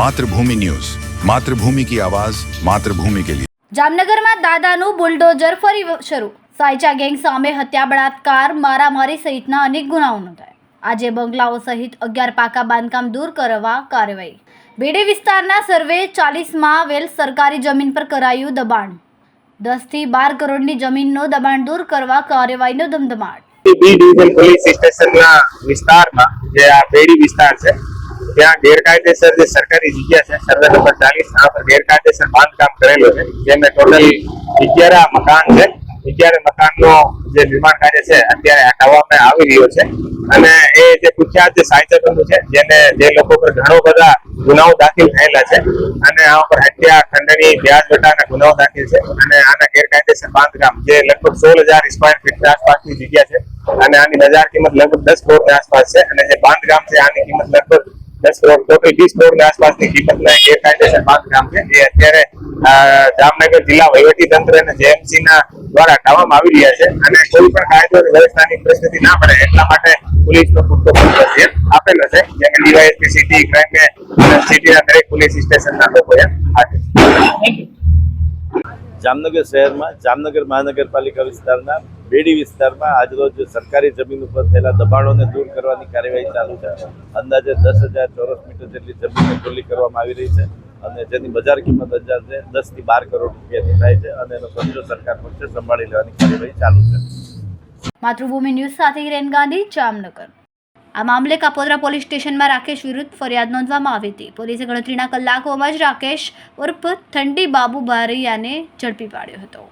Mathrubhumi news. Mathrubhumi કી આવાજ માતૃભૂમિ કે લીએ જામનગરમાં દાદાનું બુલડોઝર ફરી શરૂ. સાયચા ગેંગ સામે હત્યા બળાત્કાર મારામારી સહિતના અનેક ગુનાઓ નોંધાયા. આજે બંગલાઓ સહિત અગિયાર પાકા બાંધકામ દૂર કરવા કાર્યવાહી. બેડી વિસ્તારના સર્વે ચાલીસમાં વેલ સરકારી જમીન પર કરાયું દબાણ. દસથી બાર કરોડની જમીનનો દબાણ દૂર કરવા કાર્યવાહીનો ધમધમાટ. બી ડિવિઝન પોલીસ સ્ટેશનના વિસ્તારમાં જે આ બેડી વિસ્તાર છે ત્યાં ગેરકાયદેસર જે સરકારી જગ્યા છે સર્વે નંબર ચાલીસ, આ પર ગેરકાયદેસર બાંધકામ કરેલું છે જેમને ટોટલ અગિયાર મકાન છે. અગિયાર મકાનનો જે નિર્માણ કાર્ય છે, અત્યારે હટાવવામાં આવી રહ્યો છે. અને એ જે કુખ્યાત જે સાહિત્યકર્મી છે, જેને જે લોકો પર ઘણો બધા ગુનાઓ દાખલ થયેલા છે, અને આ પર હત્યા ખંડણી, વ્યાજ વટાના ગુનાઓ દાખલ છે, અને આના ગેરકાયદેસર બાંધકામ, જે લગભગ સોળ હજાર સ્ક્વેર ફીટ આસપાસની જગ્યા છે, અને આની બજાર કિંમત લગભગ દસ કરોડની આસપાસ છે, અને જે બાંધકામ છે, આની કિંમત લગભગ દસ કરોડ ટોટલ વીસ કરોડની આસપાસની કિંમતના ગેરકાયદેસર બાંધકામ છે. એ અત્યારે જામનગર જિલ્લા વહીવટી તંત્ર અને જેએમસી ના દ્વારા હટાવવામાં આવી રહ્યા છે. અને કોઈ પણ કાયદો વ્યવસ્થાની પરિસ્થિતિ ના પડે એટલા માટે પોલીસનો પૂરતો બંદોબસ્ત આપેલો છે. જેમ ડીવાયએસપી સિટી ક્રાઇમ સિટીના દરેક પોલીસ સ્ટેશનના લોકોએ હાજર. જામનગર શહેરમાં જામનગર મહાનગરપાલિકા વિસ્તારના બેડી વિસ્તારમાં આજરોજ સરકારી જમીન ઉપર થયેલા દબાણોને દૂર કરવાની કાર્યવાહી ચાલુ છે. અંદાજે દસ હજાર ચોરસ મીટર જેટલી જમીનને ખુલ્લી કરવામાં આવી રહી છે અને જેની બજાર કિંમત અંદાજે દસથી બાર કરોડ રૂપિયાની થાય છે અને એનો કબજો સરકાર પક્ષે સંભાળી લેવાની કાર્યવાહી ચાલુ છે. માતૃભૂમિ ન્યૂઝ સાથે હિરેન ગાંધી, જામનગર. આ મામલે કાપોદ્રા પોલીસ સ્ટેશનમાં રાકેશ વિરુદ્ધ ફરિયાદ નોંધવામાં આવી હતી. પોલીસે ગણતરીના કલાકોમાં જ રાકેશ ઉર્ફ ઠંડી બાબુ બારૈયાને ઝડપી પાડ્યો હતો.